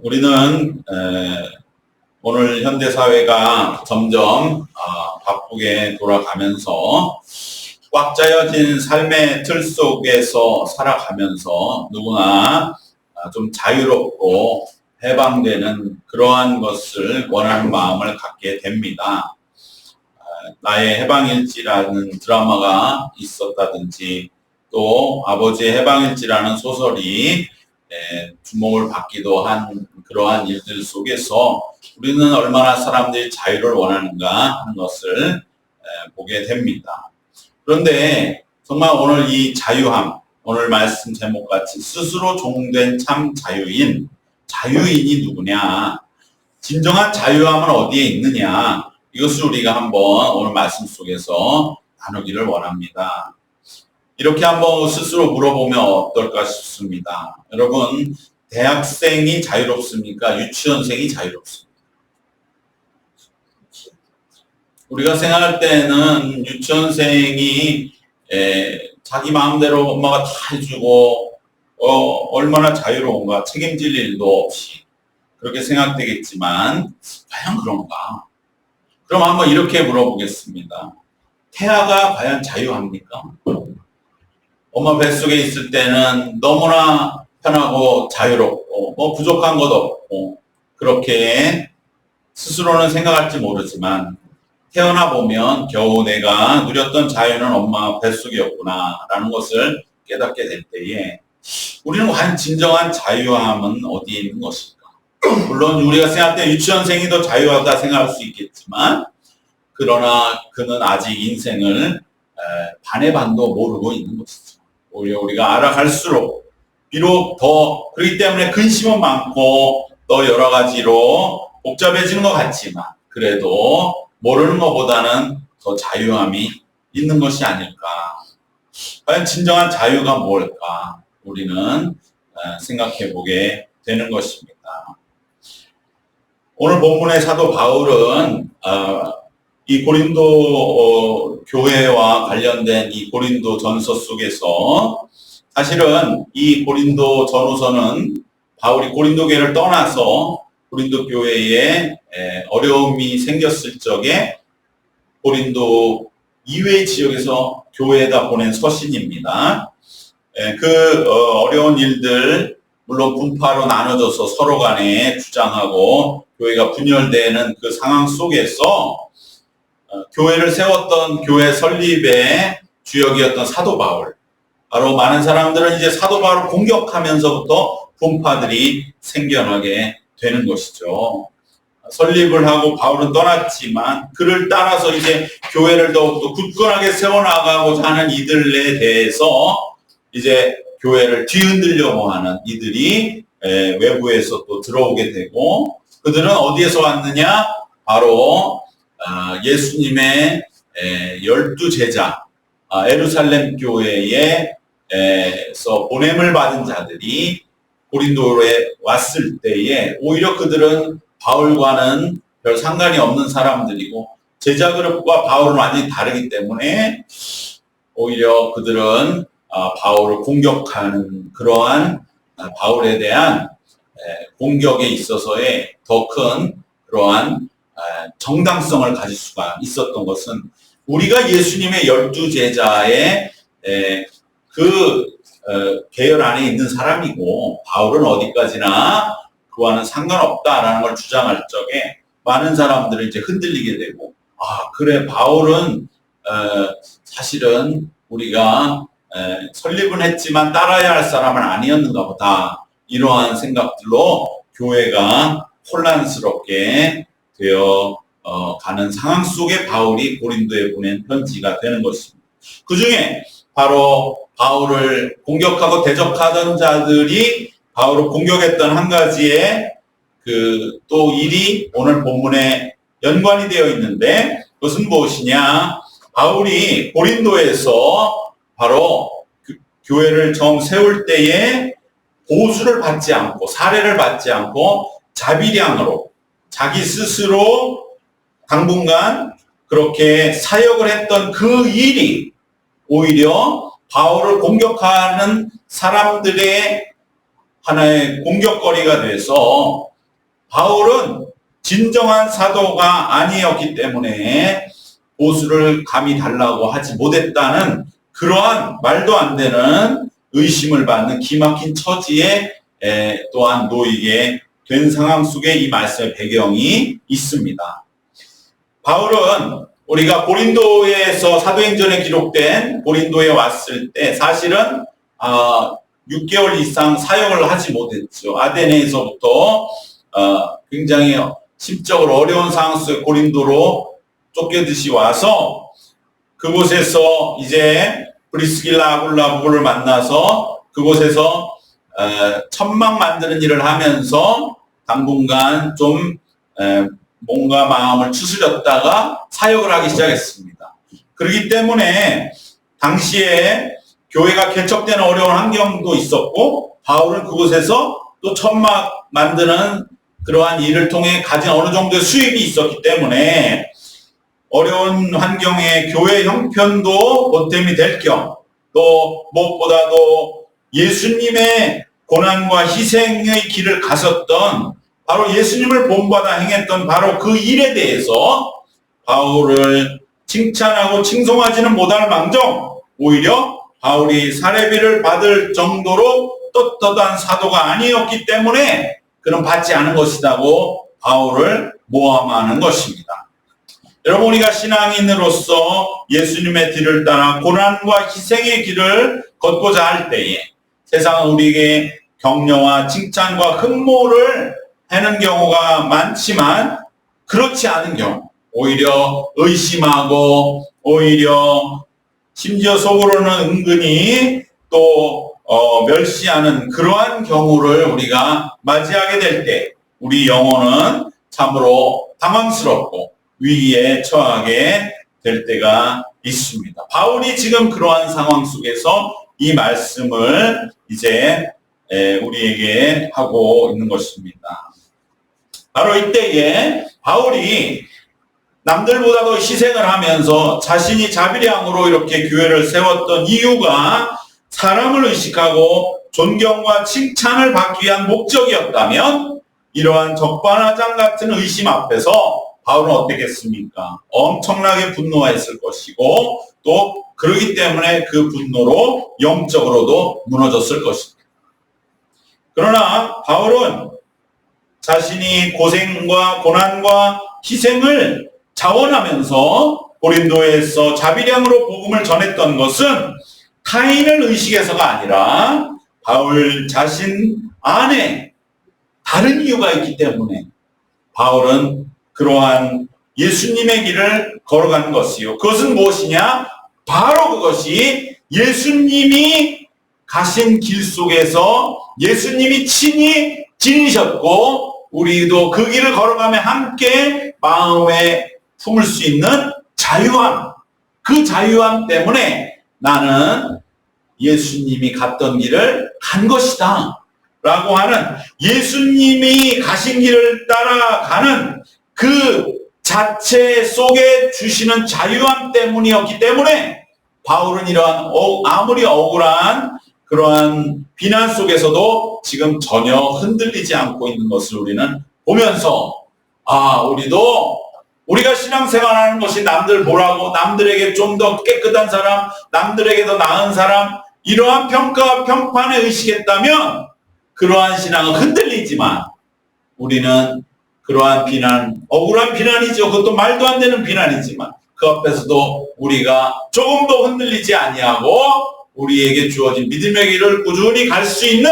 우리는 에, 오늘 현대 사회가 점점 아, 바쁘게 돌아가면서 꽉 짜여진 삶의 틀 속에서 살아가면서 누구나 아, 좀 자유롭고 해방되는 그러한 것을 원하는 마음을 갖게 됩니다. 아, 나의 해방일지라는 드라마가 있었다든지 또 아버지의 해방일지라는 소설이 에, 주목을 받기도 한 그러한 일들 속에서 우리는 얼마나 사람들이 자유를 원하는가 하는 것을 에, 보게 됩니다. 그런데 정말 오늘 이 자유함, 오늘 말씀 제목 같이 스스로 종된 참 자유인, 자유인이 누구냐? 진정한 자유함은 어디에 있느냐? 이것을 우리가 한번 오늘 말씀 속에서 나누기를 원합니다. 이렇게 한번 스스로 물어보면 어떨까 싶습니다. 여러분, 대학생이 자유롭습니까? 유치원생이 자유롭습니까? 우리가 생각할 때는 유치원생이 에, 자기 마음대로 엄마가 다 해주고 어, 얼마나 자유로운가 책임질 일도 없이 그렇게 생각되겠지만 과연 그런가? 그럼 한번 이렇게 물어보겠습니다. 태아가 과연 자유합니까? 엄마 뱃속에 있을 때는 너무나 편하고 자유롭고 뭐 부족한 것 없고 그렇게 스스로는 생각할지 모르지만 태어나 보면 겨우 내가 누렸던 자유는 엄마 뱃속이었구나라는 것을 깨닫게 될 때에 우리는 과연 진정한 자유함은 어디에 있는 것일까? 물론 우리가 생각할 때 유치원생이 더 자유하다 생각할 수 있겠지만 그러나 그는 아직 인생을 반의 반도 모르고 있는 것이죠. 오히려 우리가 알아갈수록 비록 더 그렇기 때문에 근심은 많고 더 여러 가지로 복잡해지는 것 같지만 그래도 모르는 것보다는 더 자유함이 있는 것이 아닐까. 과연 진정한 자유가 뭘까? 우리는 생각해 보게 되는 것입니다. 오늘 본문의 사도 바울은 이 고린도 어, 교회와 관련된 이 고린도 전서 속에서 사실은 이 고린도 전후서는 바울이 고린도 교회를 떠나서 고린도 교회에 어려움이 생겼을 적에 고린도 이외의 지역에서 교회에다 보낸 서신입니다. 그 어, 어려운 일들 물론 분파로 나눠져서 서로 간에 주장하고 교회가 분열되는 그 상황 속에서 어, 교회를 세웠던 교회 설립의 주역이었던 사도 바울 바로 많은 사람들은 이제 사도 바울을 공격하면서부터 분파들이 생겨나게 되는 것이죠. 설립을 하고 바울은 떠났지만 그를 따라서 이제 교회를 더욱더 굳건하게 세워나가고자 하는 이들에 대해서 이제 교회를 뒤흔들려고 하는 이들이 외부에서 또 들어오게 되고 그들은 어디에서 왔느냐? 바로 아, 예수님의 열두 제자 아, 에루살렘 교회에서 보냄을 받은 자들이 고린도에 왔을 때에 오히려 그들은 바울과는 별 상관이 없는 사람들이고 제자 그룹과 바울은 완전히 다르기 때문에 오히려 그들은 아, 바울을 공격하는 그러한 아, 바울에 대한 공격에 있어서의 더 큰 그러한 아, 정당성을 가질 수가 있었던 것은 우리가 예수님의 열두 제자의 그 어, 계열 안에 있는 사람이고 바울은 어디까지나 그와는 상관없다라는 걸 주장할 적에 많은 사람들이 이제 흔들리게 되고 아 그래 바울은 어, 사실은 우리가 설립은 했지만 따라야 할 사람은 아니었는가 보다. 이러한 생각들로 교회가 혼란스럽게 되어 어, 가는 상황 속에 바울이 고린도에 보낸 편지가 되는 것입니다. 그 중에 바로 바울을 공격하고 대적하던 자들이 바울을 공격했던 한 가지의 그 또 일이 오늘 본문에 연관이 되어 있는데 그것은 무엇이냐? 바울이 고린도에서 바로 교회를 처음 세울 때에 보수를 받지 않고 사례를 받지 않고 자비량으로 자기 스스로 당분간 그렇게 사역을 했던 그 일이 오히려 바울을 공격하는 사람들의 하나의 공격거리가 돼서 바울은 진정한 사도가 아니었기 때문에 보수를 감히 달라고 하지 못했다는 그러한 말도 안 되는 의심을 받는 기막힌 처지에 에, 또한 놓이게 된 상황 속에 이 말씀의 배경이 있습니다. 바울은 우리가 고린도에서 사도행전에 기록된 고린도에 왔을 때 사실은 아, 6개월 이상 사역을 하지 못했죠. 아데네에서부터 어, 굉장히 심적으로 어려운 상황 속에 고린도로 쫓겨듯이 와서 그곳에서 이제 브리스길라 아굴라 부부를 만나서 그곳에서 어, 천막 만드는 일을 하면서 당분간 좀 에, 뭔가 마음을 추스렸다가 사역을 하기 시작했습니다. 그렇기 때문에 당시에 교회가 개척되는 어려운 환경도 있었고 바울은 그곳에서 또 천막 만드는 그러한 일을 통해 가진 어느 정도의 수입이 있었기 때문에 어려운 환경에 교회 형편도 보탬이 될 겸 또 무엇보다도 예수님의 고난과 희생의 길을 가섰던 바로 예수님을 본받아 행했던 바로 그 일에 대해서 바울을 칭찬하고 칭송하지는 못할 망정 오히려 바울이 사례비를 받을 정도로 떳떳한 사도가 아니었기 때문에 그는 받지 않은 것이라고 바울을 모함하는 것입니다. 여러분 우리가 신앙인으로서 예수님의 뒤를 따라 고난과 희생의 길을 걷고자 할 때에 세상은 우리에게 격려와 칭찬과 흠모를 하는 경우가 많지만 그렇지 않은 경우 오히려 의심하고 오히려 심지어 속으로는 은근히 또 어, 멸시하는 그러한 경우를 우리가 맞이하게 될 때 우리 영혼은 참으로 당황스럽고 위기에 처하게 될 때가 있습니다. 바울이 지금 그러한 상황 속에서 이 말씀을 이제 우리에게 하고 있는 것입니다. 바로 이때에 바울이 남들보다 도 희생을 하면서 자신이 자비량으로 이렇게 교회를 세웠던 이유가 사람을 의식하고 존경과 칭찬을 받기 위한 목적이었다면 이러한 적반하장 같은 의심 앞에서 바울은 어떻겠습니까? 엄청나게 분노했을 것이고 또 그러기 때문에 그 분노로 영적으로도 무너졌을 것입니다. 그러나 바울은 자신이 고생과 고난과 희생을 자원하면서 고린도에서 자비량으로 복음을 전했던 것은 타인을 의식해서가 아니라 바울 자신 안에 다른 이유가 있기 때문에 바울은 그러한 예수님의 길을 걸어가는 것이요. 그것은 무엇이냐? 바로 그것이 예수님이 가신 길 속에서 예수님이 친히 지니셨고 우리도 그 길을 걸어가며 함께 마음에 품을 수 있는 자유함. 그 자유함 때문에 나는 예수님이 갔던 길을 간 것이다. 라고 하는 예수님이 가신 길을 따라가는 그 자체 속에 주시는 자유함 때문이었기 때문에 바울은 이러한 어, 아무리 억울한 그러한 비난 속에서도 지금 전혀 흔들리지 않고 있는 것을 우리는 보면서 아 우리도 우리가 신앙생활하는 것이 남들 보라고 남들에게 좀 더 깨끗한 사람 남들에게 더 나은 사람 이러한 평가와 평판에 의식했다면 그러한 신앙은 흔들리지만 우리는 그러한 비난, 억울한 비난이죠. 그것도 말도 안 되는 비난이지만 그 앞에서도 우리가 조금도 흔들리지 아니하고 우리에게 주어진 믿음의 길을 꾸준히 갈 수 있는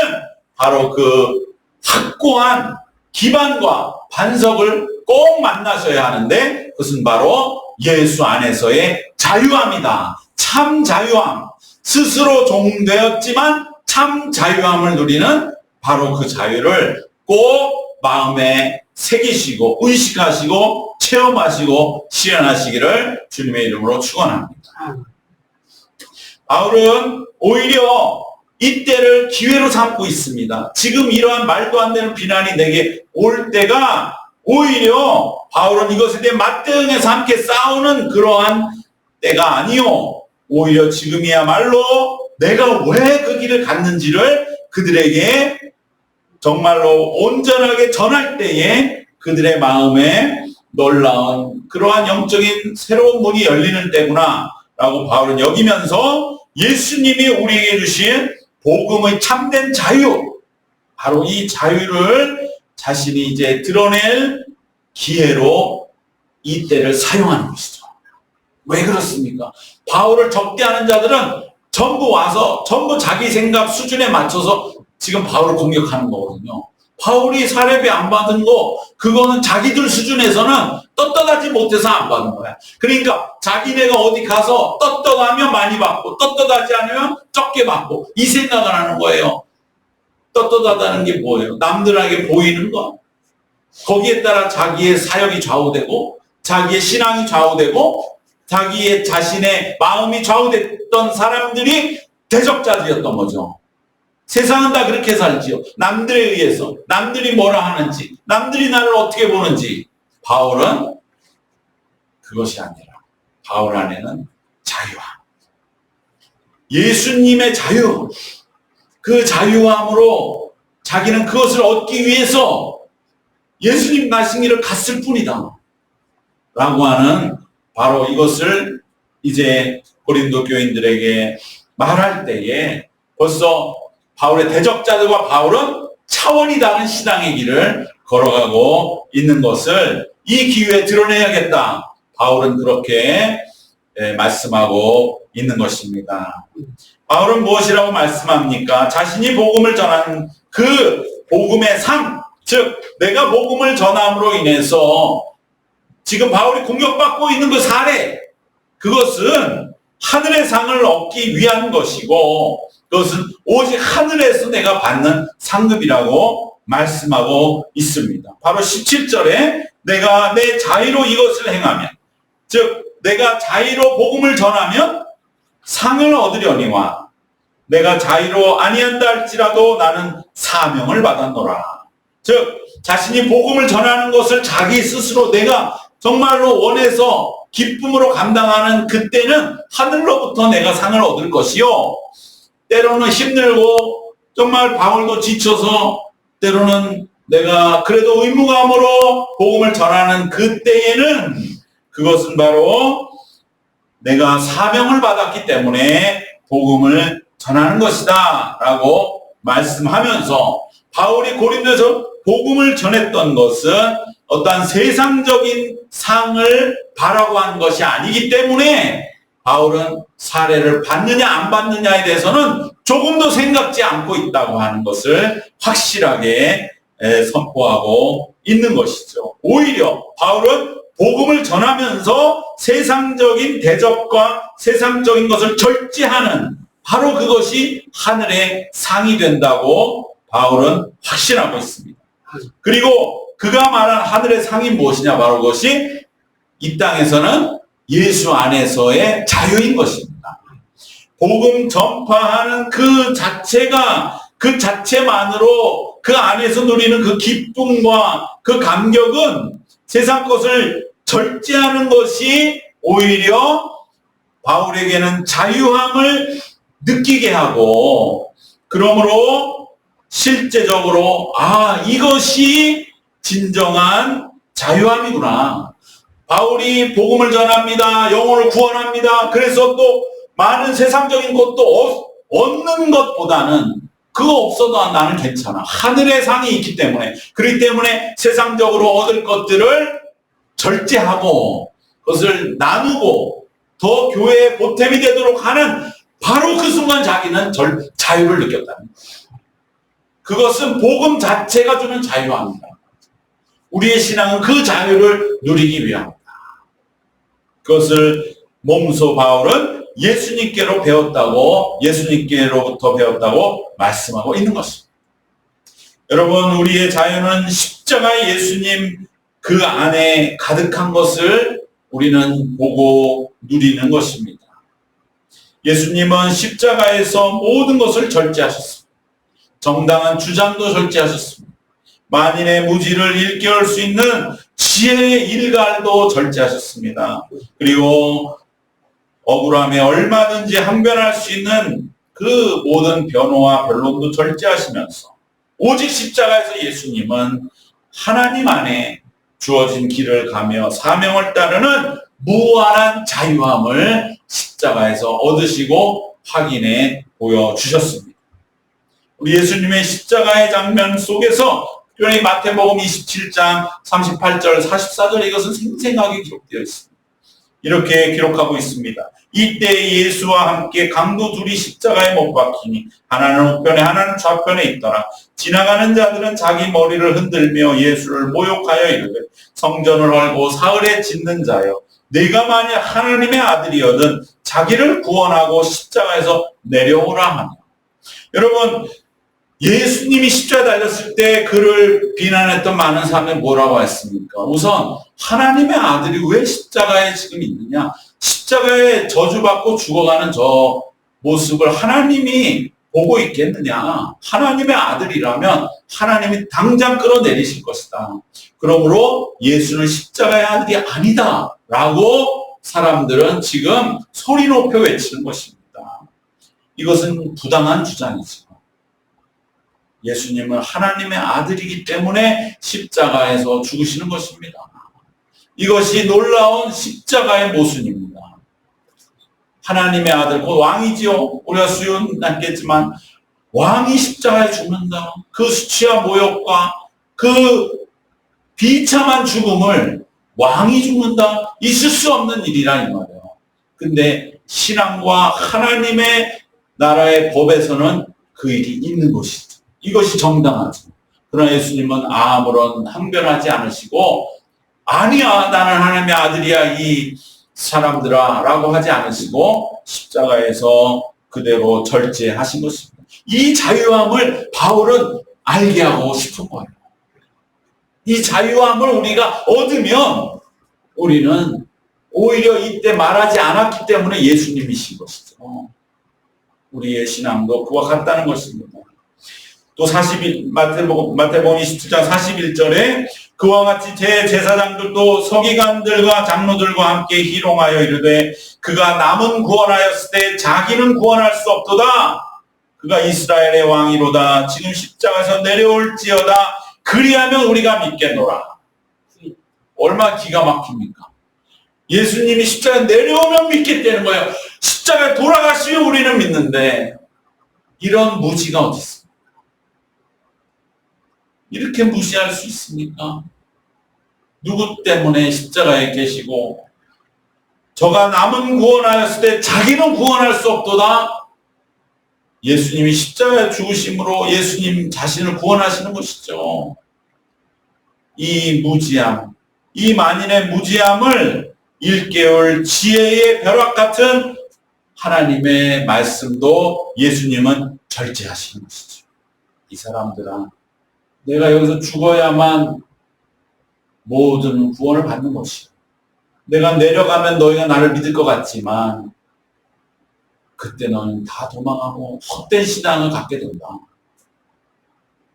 바로 그 확고한 기반과 반석을 꼭 만나셔야 하는데 그것은 바로 예수 안에서의 자유함이다. 참 자유함. 스스로 종되었지만 참 자유함을 누리는 바로 그 자유를 꼭 마음에 새기시고 의식하시고 체험하시고 실현하시기를 주님의 이름으로 축원합니다. 바울은 오히려 이때를 기회로 삼고 있습니다. 지금 이러한 말도 안 되는 비난이 내게 올 때가 오히려 바울은 이것에 대해 맞대응해서 함께 싸우는 그러한 때가 아니요. 오히려 지금이야말로 내가 왜 그 길을 갔는지를 그들에게 정말로 온전하게 전할 때에 그들의 마음에 놀라운 그러한 영적인 새로운 문이 열리는 때구나 라고 바울은 여기면서 예수님이 우리에게 주신 복음의 참된 자유 바로 이 자유를 자신이 이제 드러낼 기회로 이 때를 사용하는 것이죠. 왜 그렇습니까? 바울을 적대하는 자들은 전부 와서 전부 자기 생각 수준에 맞춰서 지금 바울을 공격하는 거거든요. 바울이 사례비 안 받은 거 그거는 자기들 수준에서는 떳떳하지 못해서 안 받은 거야. 그러니까 자기네가 어디 가서 떳떳하면 많이 받고 떳떳하지 않으면 적게 받고 이 생각을 하는 거예요. 떳떳하다는 게 뭐예요? 남들에게 보이는 거. 거기에 따라 자기의 사역이 좌우되고 자기의 신앙이 좌우되고 자기의 자신의 마음이 좌우됐던 사람들이 대적자들이었던 거죠. 세상은 다 그렇게 살지요. 남들에 의해서 남들이 뭐라 하는지 남들이 나를 어떻게 보는지 바울은 그것이 아니라 바울 안에는 자유함. 예수님의 자유. 그 자유함으로 자기는 그것을 얻기 위해서 예수님 가신 길을 갔을 뿐이다. 라고 하는 바로 이것을 이제 고린도 교인들에게 말할 때에 벌써 바울의 대적자들과 바울은 차원이 다른 신앙의 길을 걸어가고 있는 것을 이 기회에 드러내야겠다. 바울은 그렇게 예, 말씀하고 있는 것입니다. 바울은 무엇이라고 말씀합니까? 자신이 복음을 전하는 그 복음의 삶, 즉 내가 복음을 전함으로 인해서 지금 바울이 공격받고 있는 그 사례, 그것은 하늘의 상을 얻기 위한 것이고 그것은 오직 하늘에서 내가 받는 상급이라고 말씀하고 있습니다. 바로 17절에 내가 내 자의로 이것을 행하면 즉 내가 자의로 복음을 전하면 상을 얻으려니와 내가 자의로 아니한다 할지라도 나는 사명을 받았노라. 즉 자신이 복음을 전하는 것을 자기 스스로 내가 정말로 원해서 기쁨으로 감당하는 그때는 하늘로부터 내가 상을 얻을 것이요. 때로는 힘들고 정말 바울도 지쳐서 때로는 내가 그래도 의무감으로 복음을 전하는 그때에는 그것은 바로 내가 사명을 받았기 때문에 복음을 전하는 것이다 라고 말씀하면서 바울이 고린도에서 복음을 전했던 것은 어떠한 세상적인 상을 바라고 한 것이 아니기 때문에 바울은 사례를 받느냐 안 받느냐에 대해서는 조금도 생각지 않고 있다고 하는 것을 확실하게 선포하고 있는 것이죠. 오히려 바울은 복음을 전하면서 세상적인 대접과 세상적인 것을 절제하는 바로 그것이 하늘의 상이 된다고 바울은 확신하고 있습니다. 그리고 그가 말한 하늘의 상이 무엇이냐 바로 그것이 이 땅에서는 예수 안에서의 자유인 것입니다. 복음 전파하는 그 자체가 그 자체만으로 그 안에서 누리는 그 기쁨과 그 감격은 세상 것을 절제하는 것이 오히려 바울에게는 자유함을 느끼게 하고 그러므로 실제적으로 아 이것이 진정한 자유함이구나. 바울이 복음을 전합니다. 영혼을 구원합니다. 그래서 또 많은 세상적인 것도 얻는 것보다는 그거 없어도 나는 괜찮아. 하늘의 상이 있기 때문에. 그렇기 때문에 세상적으로 얻을 것들을 절제하고 그것을 나누고 더 교회의 보탬이 되도록 하는 바로 그 순간 자기는 절, 자유를 거예요. 그것은 복음 자체가 주는 자유합니다. 우리의 신앙은 그 자유를 누리기 위함입니다. 그것을 몸소 바울은 예수님께로 배웠다고 예수님께로부터 배웠다고 말씀하고 있는 것입니다. 여러분 우리의 자유는 십자가의 예수님 그 안에 가득한 것을 우리는 보고 누리는 것입니다. 예수님은 십자가에서 모든 것을 절제하셨습니다. 정당한 주장도 절제하셨습니다. 만인의 무지를 일깨울 수 있는 지혜의 일갈도 절제하셨습니다. 그리고 억울함에 얼마든지 항변할 수 있는 그 모든 변호와 변론도 절제하시면서 오직 십자가에서 예수님은 하나님 안에 주어진 길을 가며 사명을 따르는 무한한 자유함을 십자가에서 얻으시고 확인해 보여주셨습니다. 우리 예수님의 십자가의 장면 속에서 특별히 마태복음 27장 38절 44절 이것은 생생하게 기록되어 있습니다. 이렇게 기록하고 있습니다. 이때 예수와 함께 강도 둘이 십자가에 못 박히니 하나는 우편에 하나는 좌편에 있더라. 지나가는 자들은 자기 머리를 흔들며 예수를 모욕하여 이르되 성전을 헐고 사흘에 짓는 자여 내가 만약 하나님의 아들이거든 자기를 구원하고 십자가에서 내려오라 하며 여러분 예수님이 십자가 달렸을 때 그를 비난했던 많은 사람이 뭐라고 했습니까? 우선 하나님의 아들이 왜 십자가에 지금 있느냐? 십자가에 저주받고 죽어가는 저 모습을 하나님이 보고 있겠느냐? 하나님의 아들이라면 하나님이 당장 끌어내리실 것이다. 그러므로 예수는 십자가의 아들이 아니다. 라고 사람들은 지금 소리 높여 외치는 것입니다. 이것은 부당한 주장이죠. 예수님은 하나님의 아들이기 때문에 십자가에서 죽으시는 것입니다. 이것이 놀라운 십자가의 모순입니다. 하나님의 아들, 곧 왕이지요. 우리가 수요는 않겠지만 왕이 십자가에 죽는다. 그 수치와 모욕과 그 비참한 죽음을 왕이 죽는다. 있을 수 없는 일이라 이 말이에요. 근데 신앙과 하나님의 나라의 법에서는 그 일이 있는 것이죠. 이것이 정당하죠. 그러나 예수님은 아무런 항변하지 않으시고 아니야 나는 하나님의 아들이야 이 사람들아 라고 하지 않으시고 십자가에서 그대로 절제하신 것입니다. 이 자유함을 바울은 알게 하고 싶은 거예요. 이 자유함을 우리가 얻으면 우리는 오히려 이때 말하지 않았기 때문에 예수님이신 것이죠. 우리의 신앙도 그와 같다는 것입니다. 또 41, 마태복음, 마태복음 27장 41절에 그와 같이 제 제사장들도 서기관들과 장로들과 함께 희롱하여 이르되 그가 남은 구원하였을 때 자기는 구원할 수 없도다. 그가 이스라엘의 왕이로다. 지금 십자가에서 내려올지어다. 그리하면 우리가 믿겠노라. 얼마 기가 막힙니까? 예수님이 십자가에 내려오면 믿겠다는 거예요. 십자가에 돌아가시면 우리는 믿는데 이런 무지가 어디 있습니까? 이렇게 무시할 수 있습니까? 누구 때문에 십자가에 계시고 저가 남은 구원하였을 때 자기는 구원할 수 없도다. 예수님이 십자가에 죽으심으로 예수님 자신을 구원하시는 것이죠. 이 무지함, 이 만인의 무지함을 일개월 지혜의 벼락 같은 하나님의 말씀도 예수님은 절제하시는 것이죠. 이 사람들아, 내가 여기서 죽어야만 모든 구원을 받는 것이요. 내가 내려가면 너희가 나를 믿을 것 같지만 그때 너는 다 도망하고 헛된 신앙을 갖게 된다.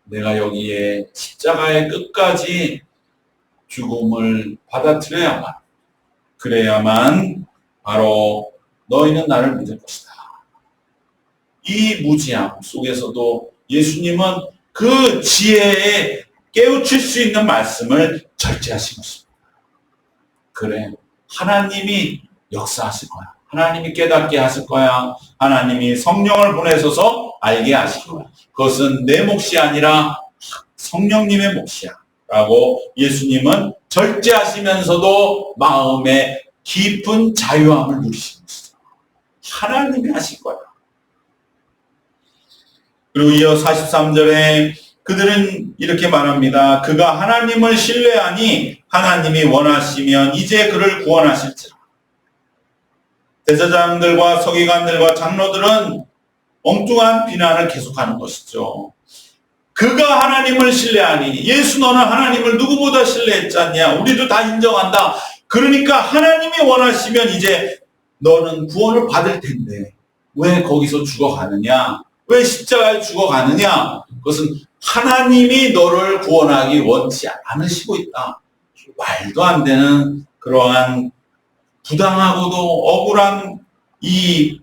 내가 여기에 십자가의 끝까지 죽음을 받아들여야만 그래야만 바로 너희는 나를 믿을 것이다. 이 무지함 속에서도 예수님은 그 지혜에 깨우칠 수 있는 말씀을 절제하신 것입니다. 그래. 하나님이 역사하실 거야. 하나님이 깨닫게 하실 거야. 하나님이 성령을 보내셔서 알게 하실 거야. 그것은 내 몫이 아니라 성령님의 몫이야. 라고 예수님은 절제하시면서도 마음에 깊은 자유함을 누리시는 것이죠. 하나님이 하실 거야. 그리고 이어 43절에 그들은 이렇게 말합니다. 그가 하나님을 신뢰하니 하나님이 원하시면 이제 그를 구원하실지라. 대제장들과 서기관들과 장로들은 엉뚱한 비난을 계속하는 것이죠. 그가 하나님을 신뢰하니 예수 너는 하나님을 누구보다 신뢰했지 않냐? 우리도 다 인정한다. 그러니까 하나님이 원하시면 이제 너는 구원을 받을 텐데 왜 거기서 죽어가느냐? 왜 십자가에 죽어가느냐? 그것은 하나님이 너를 구원하기 원치 않으시고 있다. 말도 안 되는 그러한 부당하고도 억울한 이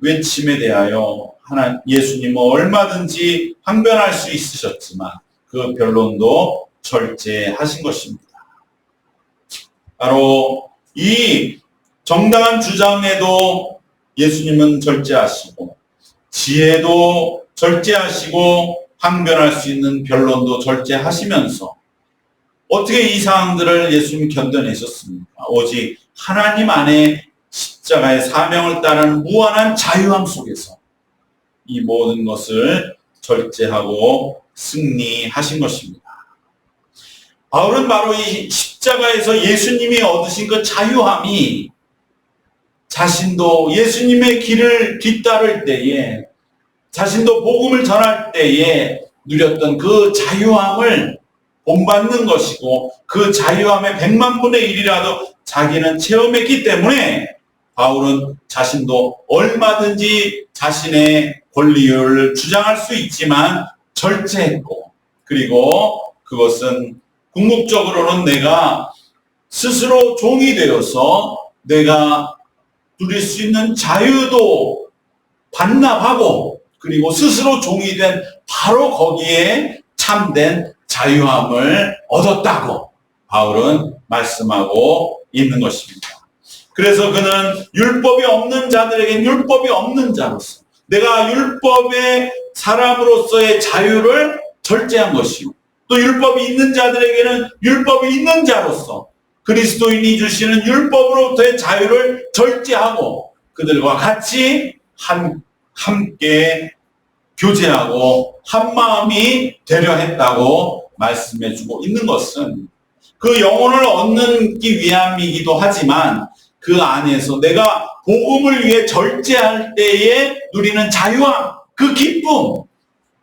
외침에 대하여 하나 예수님은 얼마든지 항변할 수 있으셨지만 그 변론도 절제하신 것입니다. 바로 이 정당한 주장에도 예수님은 절제하시고 지혜도 절제하시고 항변할 수 있는 변론도 절제하시면서 어떻게 이 상황들을 예수님이 견뎌내셨습니까? 오직 하나님 안에 십자가의 사명을 따르는 무한한 자유함 속에서 이 모든 것을 절제하고 승리하신 것입니다. 바울은 바로 이 십자가에서 예수님이 얻으신 그 자유함이 자신도 예수님의 길을 뒤따를 때에 자신도 복음을 전할 때에 누렸던 그 자유함을 본받는 것이고 그 자유함의 백만 분의 일이라도 자기는 체험했기 때문에 바울은 자신도 얼마든지 자신의 권리를 주장할 수 있지만 절제했고 그리고 그것은 궁극적으로는 내가 스스로 종이 되어서 내가 누릴 수 있는 자유도 반납하고 그리고 스스로 종이 된 바로 거기에 참된 자유함을 얻었다고 바울은 말씀하고 있는 것입니다. 그래서 그는 율법이 없는 자들에게 율법이 없는 자로서 내가 율법의 사람으로서의 자유를 절제한 것이요. 또 율법이 있는 자들에게는 율법이 있는 자로서 그리스도인이 주시는 율법으로부터의 자유를 절제하고 그들과 같이 한, 함께 교제하고 한 마음이 되려 했다고 말씀해 주고 있는 것은 그 영혼을 얻는 기 위함이기도 하지만 그 안에서 내가 복음을 위해 절제할 때에 누리는 자유함, 그 기쁨,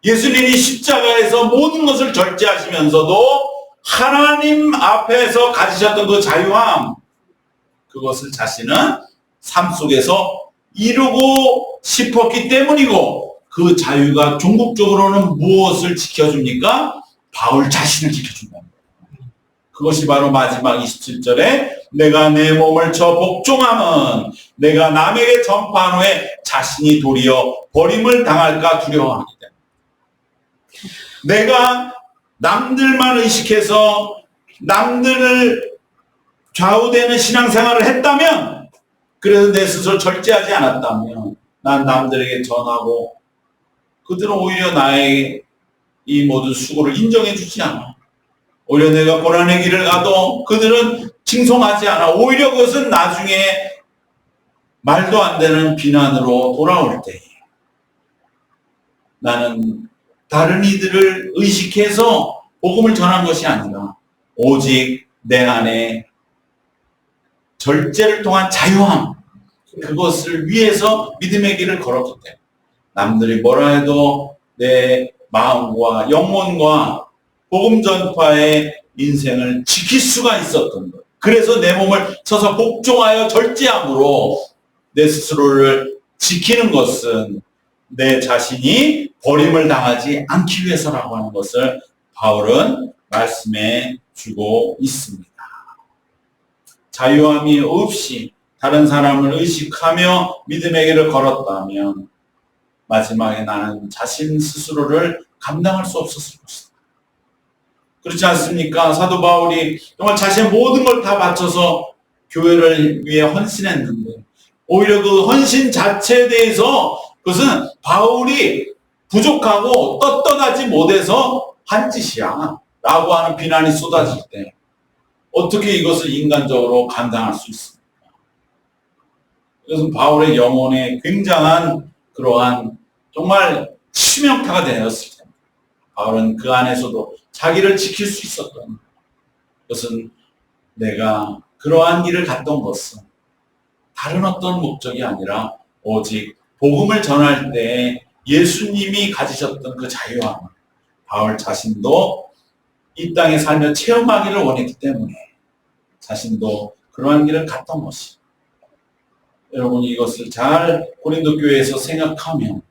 예수님이 십자가에서 모든 것을 절제하시면서도 하나님 앞에서 가지셨던 그 자유함, 그것을 자신은 삶 속에서 이루고 싶었기 때문이고, 그 자유가 종국적으로는 무엇을 지켜줍니까? 바울 자신을 지켜준다. 그것이 바로 마지막 27절에 내가 내 몸을 쳐 복종함은 내가 남에게 전파한 후에 자신이 도리어 버림을 당할까 때문에 내가 남들만 의식해서 남들을 좌우되는 신앙생활을 했다면 그래서 내 스스로 절제하지 않았다면 난 남들에게 전하고 그들은 오히려 나의 이 모든 수고를 인정해 주지 않아. 오히려 내가 고난의 길을 가도 그들은 칭송하지 않아. 오히려 그것은 나중에 말도 안 되는 비난으로 돌아올 때 나는 다른 이들을 의식해서 복음을 전한 것이 아니라 오직 내 안에 절제를 통한 자유함 그것을 위해서 믿음의 길을 걸었기 때문에 남들이 뭐라 해도 내 마음과 영혼과 복음 전파의 인생을 지킬 수가 있었던 것. 그래서 내 몸을 쳐서 복종하여 절제함으로 내 스스로를 지키는 것은 내 자신이 버림을 당하지 않기 위해서라고 하는 것을 바울은 말씀해 주고 있습니다. 자유함이 없이 다른 사람을 의식하며 믿음의 길을 걸었다면 마지막에 나는 자신 스스로를 감당할 수 없었을 것이다. 그렇지 않습니까? 사도 바울이 정말 자신의 모든 걸 다 바쳐서 교회를 위해 헌신했는데 오히려 그 헌신 자체에 대해서 그것은 바울이 부족하고 떳떳하지 못해서 한 짓이야 라고 하는 비난이 쏟아질 때 어떻게 이것을 인간적으로 감당할 수 있습니까? 이것은 바울의 영혼에 굉장한 그러한 정말 치명타가 되었을 때 바울은 그 안에서도 자기를 지킬 수 있었던 것은 내가 그러한 길을 갔던 것은 다른 어떤 목적이 아니라 오직 복음을 전할 때 예수님이 가지셨던 그 자유함 바울 자신도 이 땅에 살며 체험하기를 원했기 때문에 자신도 그러한 길을 갔던 것이. 여러분이 이것을 잘 고린도 교회에서 생각하면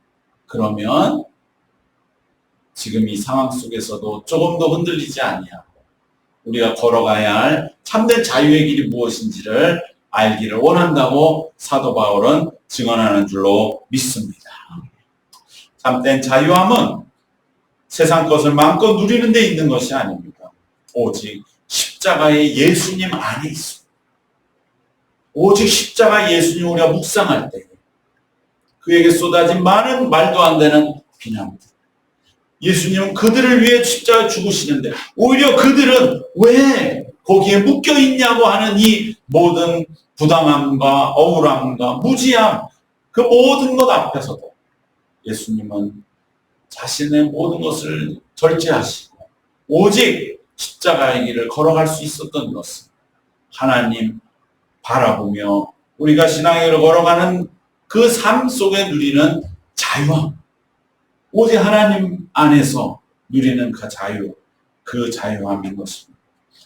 그러면 지금 이 상황 속에서도 조금 더 흔들리지 아니하고 우리가 걸어가야 할 참된 자유의 길이 무엇인지를 알기를 원한다고 사도 바울은 증언하는 줄로 믿습니다. 참된 자유함은 세상 것을 마음껏 누리는 데 있는 것이 아닙니다. 오직 십자가의 예수님 안에 있습니다. 오직 십자가 예수님 우리가 묵상할 때 그에게 쏟아진 많은 말도 안 되는 비난들. 예수님은 그들을 위해 십자가 죽으시는데 오히려 그들은 왜 거기에 묶여 있냐고 하는 이 모든 부당함과 억울함과 무지함 그 모든 것 앞에서도 예수님은 자신의 모든 것을 절제하시고 오직 십자가의 길을 걸어갈 수 있었던 것은 하나님 바라보며 우리가 길을 걸어가는 그 삶 속에 누리는 자유함 오직 하나님 안에서 누리는 그 자유 그 자유함인 것입니다.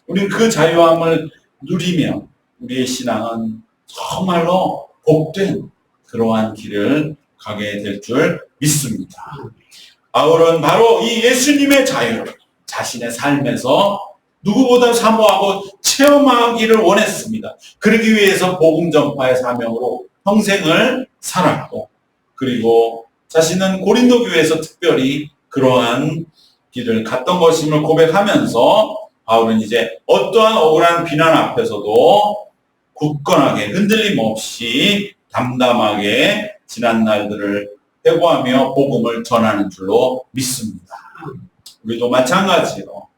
우리는 그 자유함을 누리며 우리의 신앙은 정말로 복된 그러한 길을 가게 될 줄 믿습니다. 바울은 바로 이 예수님의 자유를 자신의 삶에서 누구보다 사모하고 체험하기를 원했습니다. 그러기 위해서 복음 전파의 사명으로 평생을 살았고 그리고 자신은 고린도 교회에서 특별히 그러한 길을 갔던 것임을 고백하면서 바울은 이제 어떠한 억울한 비난 앞에서도 굳건하게 흔들림 없이 담담하게 지난 날들을 회고하며 복음을 전하는 줄로 믿습니다. 우리도 마찬가지로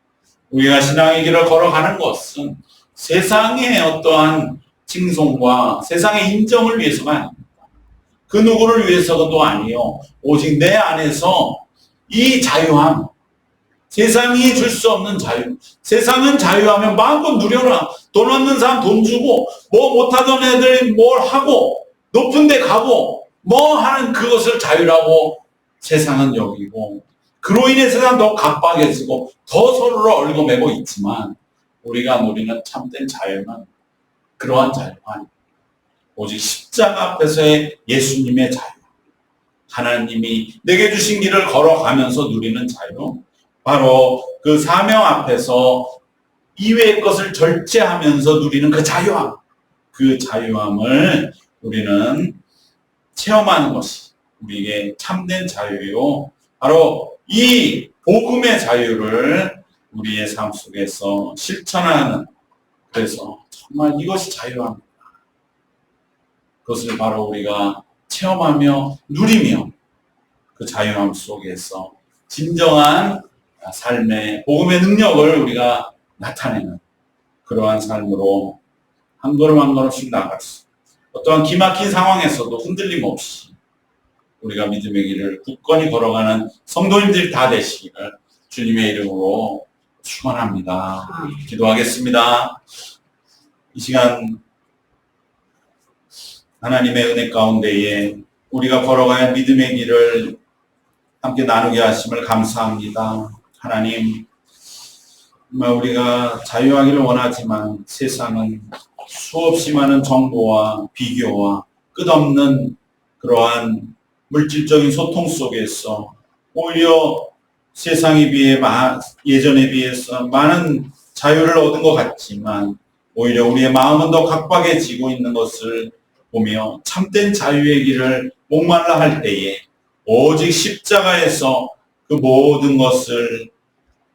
우리가 신앙의 길을 걸어가는 것은 세상의 어떠한 칭송과 세상의 인정을 위해서가 아닙니다. 그 누구를 위해서도 아니요. 오직 내 안에서 이 자유함, 세상이 줄 수 없는 자유. 세상은 자유하면 마음껏 누려라. 돈 없는 사람 돈 주고, 뭐 못하던 애들이 뭘 하고, 높은 데 가고, 뭐 하는 그것을 자유라고 세상은 여기고, 그로 인해 세상 더 갑박해지고, 더 서로를 얽어매고 있지만, 우리가 누리는 참된 자유는 그러한 아닙니다. 오직 십자가 앞에서의 예수님의 자유. 하나님이 내게 주신 길을 걸어가면서 누리는 자유. 바로 그 사명 앞에서 이외의 것을 절제하면서 누리는 그 자유함. 그 자유함을 우리는 체험하는 것이 우리에게 참된 자유요. 바로 이 복음의 자유를 우리의 삶 속에서 실천하는 그래서 정말 이것이 자유함. 그것을 바로 우리가 체험하며 누리며 그 자유함 속에서 진정한 삶의 복음의 능력을 우리가 나타내는 그러한 삶으로 한 걸음 한 걸음씩 나갈 수 어떠한 기막힌 상황에서도 흔들림 없이 우리가 믿음의 길을 굳건히 걸어가는 성도님들이 다 되시기를 주님의 이름으로 축원합니다. 기도하겠습니다. 이 시간 하나님의 은혜 가운데에 우리가 걸어가야 할 믿음의 길을 함께 나누게 하심을 감사합니다. 하나님, 정말 우리가 자유하기를 원하지만 세상은 수없이 많은 정보와 비교와 끝없는 그러한 물질적인 소통 속에서 오히려 세상에 비해 마- 예전에 비해서 많은 자유를 얻은 것 같지만 오히려 우리의 마음은 더 각박해지고 있는 것을 보며 참된 자유의 길을 목말라 할 때에 오직 십자가에서 그 모든 것을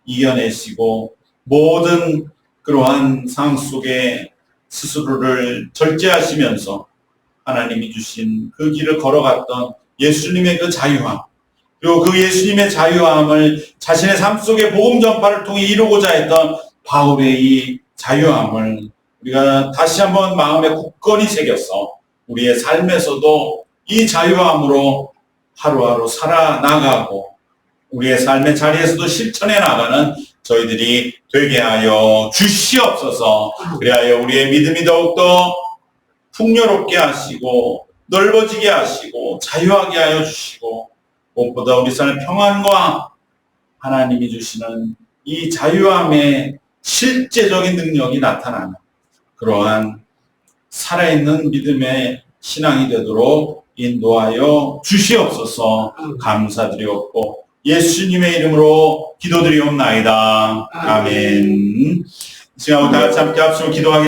이겨내시고 모든 그러한 삶 속에 스스로를 절제하시면서 하나님이 주신 그 길을 걸어갔던 예수님의 그 자유함 그리고 그 예수님의 자유함을 자신의 삶 속에 복음 전파를 통해 이루고자 했던 바울의 이 자유함을 우리가 다시 한번 마음에 굳건히 새겨서 우리의 삶에서도 이 자유함으로 하루하루 살아나가고 우리의 삶의 자리에서도 실천해 나가는 저희들이 되게 하여 주시옵소서. 그리하여 우리의 믿음이 더욱더 풍요롭게 하시고 넓어지게 하시고 자유하게 하여 주시고 무엇보다 우리 삶의 평안과 하나님이 주시는 이 자유함의 실제적인 능력이 나타나는 그러한 살아있는 믿음의 신앙이 되도록 인도하여 주시옵소서. 감사드리옵고 예수님의 이름으로 기도드리옵나이다. 아멘. 다 같이 함께 합심을 기도하겠습니다.